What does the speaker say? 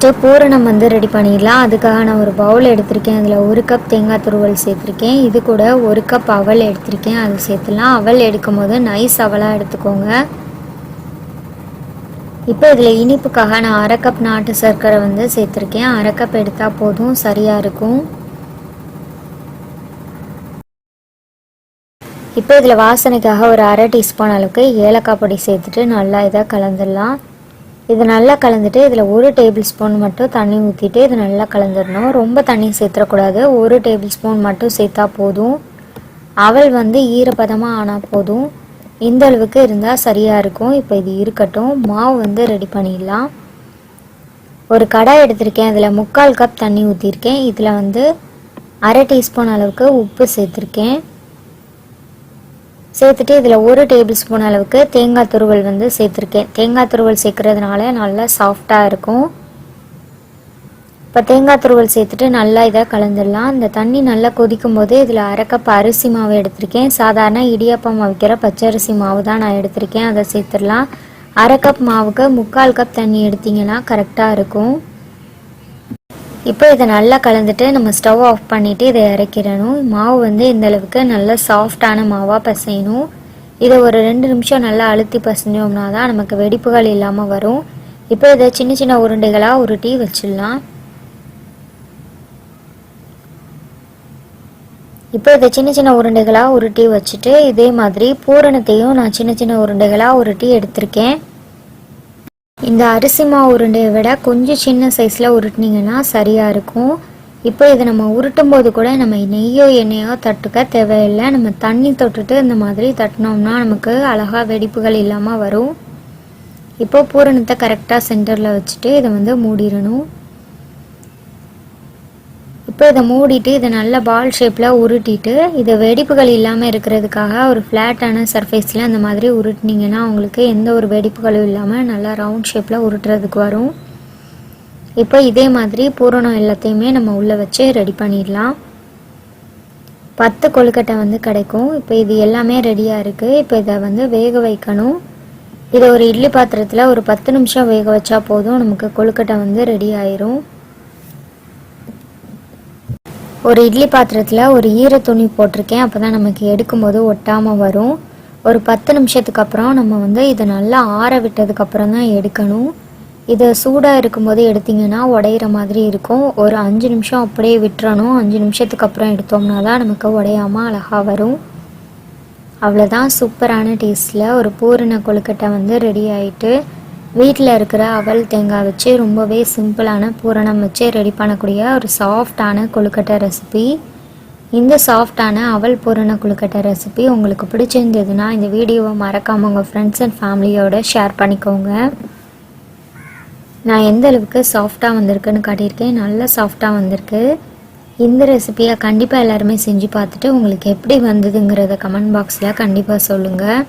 First பூரணம் வந்து ready பண்ணிடலாம். அதுக்காக நான் ஒரு பவுல் எடுத்திருக்கேன். அதில் ஒரு கப் தேங்காய் துருவல் சேர்த்துருக்கேன். இது கூட ஒரு கப் அவல் எடுத்திருக்கேன். அது சேர்த்துலாம் அவல் எடுக்கும் போது நைஸ் அவலாக எடுத்துக்கோங்க. இப்போ இதில் இனிப்புக்காக நான் அரை கப் நாட்டு சர்க்கரை வந்து சேர்த்துருக்கேன். அரை கப் எடுத்தால் போதும். சரியாக இருக்கும். இப்போ இதில் வாசனைக்காக ஒரு அரை டீஸ்பூன் அளவுக்கு ஏலக்காய் பொடி சேர்த்துட்டு நல்லா இதாக கலந்துடலாம். இது நல்லா கலந்துட்டு இதில் ஒரு டேபிள் ஸ்பூன் மட்டும் தண்ணி ஊற்றிட்டு இது நல்லா கலந்துடணும். ரொம்ப தண்ணி சேர்த்துடக்கூடாது. ஒரு டேபிள் ஸ்பூன் மட்டும் சேர்த்தா போதும். அவல் வந்து ஈரப்பதமாக ஆனால் போதும். இந்த அளவுக்கு இருந்தால் சரியாக இருக்கும். இப்போ இது இருக்கட்டும். மாவு வந்து ரெடி பண்ணிடலாம். ஒரு கடாய் எடுத்திருக்கேன். அதில் முக்கால் கப் தண்ணி ஊற்றிருக்கேன் இதில் வந்து அரை டீஸ்பூன் அளவுக்கு உப்பு சேர்த்துருக்கேன். சேர்த்துட்டு இதில் ஒரு டேபிள் ஸ்பூன் அளவுக்கு தேங்காய் துருவல் வந்து சேர்த்துருக்கேன். தேங்காய் துருவல் சேர்க்கறதுனால நல்லா சாஃப்டாக இருக்கும். இப்போ தேங்காய் துருவல் சேர்த்துட்டு நல்லா இதாக கலந்துடலாம். இந்த தண்ணி நல்லா கொதிக்கும் போது இதில் அரைக்கப் அரிசி மாவு எடுத்திருக்கேன். சாதாரண இடியாப்பம் வைக்கிற பச்சரிசி மாவு தான் நான் எடுத்திருக்கேன். அதை சேர்த்துடலாம். அரை கப் மாவுக்கு முக்கால் கப் தண்ணி எடுத்திங்கன்னா கரெக்டாக இருக்கும். இப்போ இதை நல்லா கலந்துட்டு நம்ம ஸ்டவ் ஆஃப் பண்ணிவிட்டு இதை இறக்கிடணும் மாவு வந்து இந்த அளவுக்கு நல்ல சாஃப்டான மாவாக பசையணும். இதை ஒரு ரெண்டு நிமிஷம் நல்லா அழுத்தி பசைஞ்சோம்னா தான் நமக்கு வெடிப்புகள் இல்லாமல் வரும். இப்போ இதை சின்ன சின்ன உருண்டைகளாக உருட்டி வச்சிடலாம். இப்போ இதை சின்ன சின்ன உருண்டைகளாக உருட்டி வச்சுட்டு இதே மாதிரி பூரணத்தையும் நான் சின்ன சின்ன உருண்டைகளாக உருட்டி எடுத்திருக்கேன். இந்த அரிசி மாவு உருண்டையை விட கொஞ்சம் சின்ன சைஸில் உருட்டினீங்கன்னா சரியாக இருக்கும். இப்போ இதை நம்ம உருட்டும் போது கூட நம்ம நெய்யோ எண்ணெயோ தட்டுக்க தேவையில்லை. நம்ம தண்ணி தொட்டுட்டு இந்த மாதிரி தட்டினோம்னா நமக்கு அழகாக வெடிப்புகள் இல்லாமல் வரும். இப்போ பூரணத்தை கரெக்டாக சென்டரில் வச்சுட்டு இதை வந்து மூடிடணும். இப்போ இதை மூடிட்டு இதை நல்ல பால் ஷேப்பில் உருட்டிட்டு இதை வெடிப்புகள் இல்லாமல் இருக்கிறதுக்காக ஒரு ஃப்ளாட்டான சர்ஃபேஸில் அந்த மாதிரி உருட்டினீங்கன்னா உங்களுக்கு எந்த ஒரு வெடிப்புகளும் இல்லாமல் நல்லா ரவுண்ட் ஷேப்பில் உருட்டுறதுக்கு வரும். இப்போ இதே மாதிரி பூரணம் எல்லாத்தையுமே நம்ம உள்ளே வச்சு ரெடி பண்ணிடலாம். பத்து கொழுக்கட்டை வந்து கிடைக்கும். இப்போ இது எல்லாமே ரெடியாக இருக்குது இப்போ இதை வந்து வேக வைக்கணும். இதை ஒரு இட்லி பாத்திரத்தில் ஒரு பத்து நிமிஷம் வேக வச்சா போதும். நமக்கு கொழுக்கட்டை வந்து ரெடி ஆயிரும். ஒரு இட்லி பாத்திரத்தில் ஒரு ஈர துணி போட்டிருக்கேன். அப்போ தான் நமக்கு எடுக்கும்போது ஒட்டாமல் வரும். ஒரு பத்து நிமிஷத்துக்கு அப்புறம் நம்ம வந்து இதை நல்லா ஆற விட்டதுக்கப்புறம் தான் எடுக்கணும். இதை சூடாக இருக்கும்போது எடுத்திங்கன்னா உடையிற மாதிரி இருக்கும். ஒரு அஞ்சு நிமிஷம் அப்படியே விட்டுறணும். அஞ்சு நிமிஷத்துக்கு அப்புறம் எடுத்தோம்னா தான் நமக்கு உடையாமல் அழகாக வரும். அவ்வளோதான் சூப்பரான டேஸ்ட்டில் ஒரு பூரண கொழுக்கட்டை வந்து ரெடி ஆகிட்டு வீட்டில் இருக்கிற அவல் தேங்காய் வச்சு ரொம்பவே சிம்பிளான பூரணம் வச்சு ரெடி பண்ணக்கூடிய ஒரு சாஃப்டான கொழுக்கட்டை ரெசிபி இந்த சாஃப்டான அவல் பூரண கொழுக்கட்டை ரெசிபி உங்களுக்கு பிடிச்சிருந்ததுன்னா இந்த வீடியோவை மறக்காமல் உங்கள் ஃப்ரெண்ட்ஸ் அண்ட் ஃபேமிலியோட ஷேர் பண்ணிக்கோங்க. நான் எந்த அளவுக்கு சாஃப்டாக வந்திருக்குன்னு காட்டியிருக்கேன். நல்லா சாஃப்டாக வந்திருக்கு. இந்த ரெசிபியை கண்டிப்பாக எல்லாருமே செஞ்சு பார்த்துட்டு உங்களுக்கு எப்படி வந்ததுங்கிறத கமெண்ட் பாக்ஸில் கண்டிப்பாக சொல்லுங்கள்